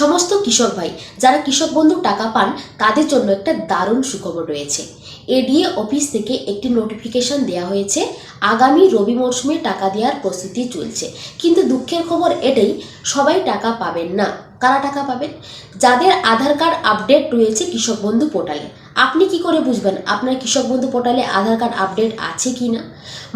সমস্ত কৃষক ভাই যারা কৃষক বন্ধু টাকা পান, তাদের জন্য একটা দারুণ সুখবর রয়েছে। এডিএ অফিস থেকে একটি নোটিফিকেশন দেওয়া হয়েছে, আগামী রবি মরশুমে টাকা দেওয়ার প্রস্তুতি চলছে। কিন্তু দুঃখের খবর এটাই, সবাই টাকা পাবেন না। কারা টাকা পাবেন? যাদের আধার কার্ড আপডেট রয়েছে কৃষক বন্ধু পোর্টালে। আপনি কি করে বুঝবেন আপনার কৃষক বন্ধু পোর্টালে আধার কার্ড আপডেট আছে কি না?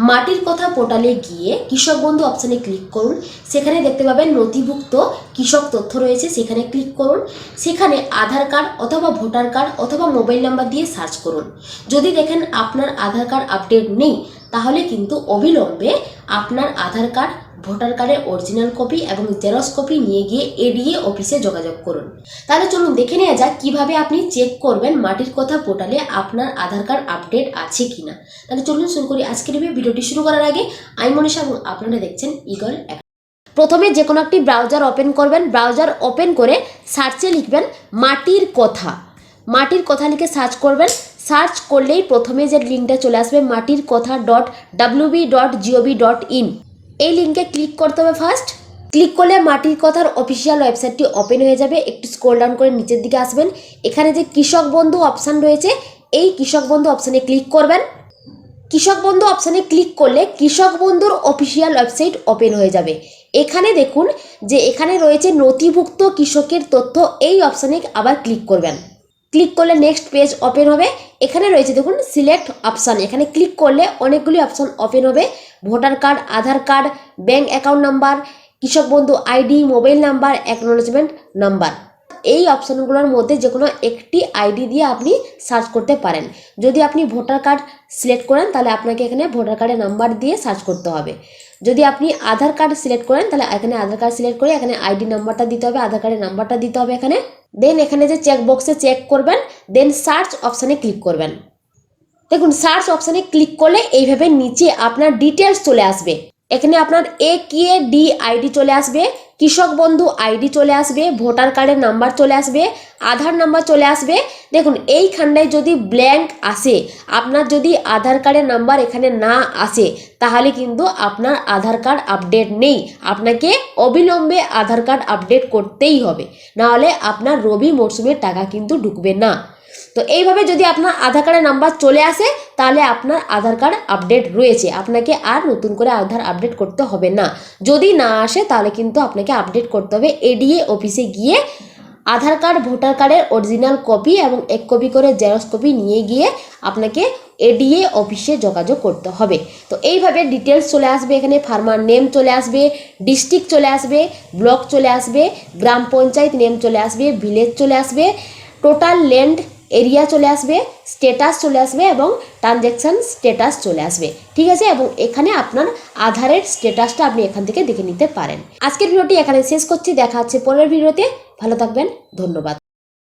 মাটির কথা পোর্টালে গিয়ে কৃষক বন্ধু অপশানে ক্লিক করুন। সেখানে দেখতে পাবেন নথিভুক্ত কৃষক তথ্য রয়েছে, সেখানে ক্লিক করুন। সেখানে আধার কার্ড অথবা ভোটার কার্ড অথবা মোবাইল নাম্বার দিয়ে সার্চ করুন। যদি দেখেন আপনার আধার কার্ড আপডেট নেই তাহলে কিন্তু অবিলম্বে আপনার আধার কার্ড, ভোটার কার্ডের অরিজিনাল কপি এবং জেরক্স কপি নিয়ে গিয়ে এডিএ অফিসে যোগাযোগ করুন। তাহলে চলুন দেখে নেওয়া যাক কীভাবে আপনি চেক করবেন মাটির কথা পোর্টালে আপনার আধার কার্ড আপডেট আছে কিনা। তাহলে চলুন শুরু করি আজকের ভিডিওটি শুরু করার আগে আমি মনীষা এবং আপনারা দেখছেন ইগল প্রথমে যে কোনো একটি ব্রাউজার ওপেন করবেন। ব্রাউজার ওপেন করে সার্চে লিখবেন মাটির কথা। মাটির কথা লিখে সার্চ করবেন। সার্চ করলেই প্রথমে যে লিঙ্কটা চলে আসবে মাটির কথা dot WB dot GOB dot IN এই লিঙ্কে ক্লিক করতে হবে ফার্স্ট। ক্লিক করলে মাটির কথার অফিসিয়াল ওয়েবসাইটটি ওপেন হয়ে যাবে। একটু স্ক্রল ডাউন করে নিচের দিকে আসবেন। এখানে যে কৃষক বন্ধু অপশান রয়েছে, এই কৃষক বন্ধু অপশানে ক্লিক করবেন। কৃষক বন্ধু অপশানে ক্লিক করলে কৃষক বন্ধুর অফিসিয়াল ওয়েবসাইট ওপেন হয়ে যাবে। এখানে দেখুন যে এখানে রয়েছে নথিভুক্ত কৃষকের তথ্য। এই অপশানে আবার ক্লিক করবেন। ক্লিক করলে নেক্সট পেজ ওপেন হবে। এখানে রয়েছে দেখুন সিলেক্ট অপশান এখানে ক্লিক করলে অনেকগুলি অপশান ওপেন হবে। Voter card Aadhaar card bank account number Krishak Bandhu ID mobile number acknowledgement number এই অপশানগুলোর মধ্যে যে কোনো একটি আইডি দিয়ে আপনি সার্চ করতে পারেন। যদি আপনি ভোটার কার্ড সিলেক্ট করেন, তাহলে আপনাকে এখানে ভোটার কার্ডের নাম্বার দিয়ে সার্চ করতে হবে। যদি আপনি আধার কার্ড সিলেক্ট করেন, তাহলে এখানে আধার কার্ড সিলেক্ট করে এখানে আইডি নাম্বারটা দিতে হবে, আধার কার্ডের নাম্বারটা দিতে হবে এখানে। দেন এখানে যে চেক বক্সে চেক করবেন দেন সার্চ অপশানে ক্লিক করবেন। দেখুন সার্চ অপশানে ক্লিক করলে এইভাবে নিচে আপনার ডিটেলস চলে আসবে। এখানে আপনার এ কে ডি আইডি চলে আসবে। কৃষক বন্ধু আইডি চলে আসবে, ভোটার কার্ডের নাম্বার চলে আসবে, আধার নাম্বার চলে আসবে। দেখুন, এইখানটায় যদি ব্ল্যাঙ্ক আসে, আপনার যদি আধার কার্ডের নাম্বার এখানে না আসে, তাহলে কিন্তু আপনার আধার কার্ড আপডেট নেই। আপনাকে অবিলম্বে আধার কার্ড আপডেট করতেই হবে। নাহলে আপনার রবি মরশুমের টাকা কিন্তু ঢুকবে না। তো এইভাবে যদি আপনার আধার কার্ডের নাম্বার চলে আসে, তাহলে আপনার আধার কার্ড আপডেট রয়েছে। আপনাকে আর নতুন করে আধার আপডেট করতে হবে না। যদি না আসে, তাহলে কিন্তু আপনাকে আপডেট করতে হবে এডিএ অফিসে গিয়ে আধার কার্ড, ভোটার কার্ডের অরিজিনাল কপি এবং এক কপি করে জেরক্স কপি নিয়ে গিয়ে আপনাকে এডিএ অফিসে যোগাযোগ করতে হবে। তো এইভাবে ডিটেলস চলে আসবে এখানে, ফার্মার নেম চলে আসবে, ডিস্ট্রিক্ট চলে আসবে, ব্লক চলে আসবে, গ্রাম পঞ্চায়েত নেম চলে আসবে, ভিলেজ চলে আসবে, টোটাল ল্যান্ড এরিয়া চলে আসবে স্টেটাস চলে আসবে এবং ট্রানজ্যাকশান স্টেটাস চলে আসবে। ঠিক আছে? এবং এখানে আপনার আধারের স্টেটাসটা আপনি এখান থেকে দেখে নিতে পারেন। আজকের ভিডিওটি এখানে শেষ করছি। দেখা হচ্ছে পরের ভিডিওতে। ভালো থাকবেন। ধন্যবাদ।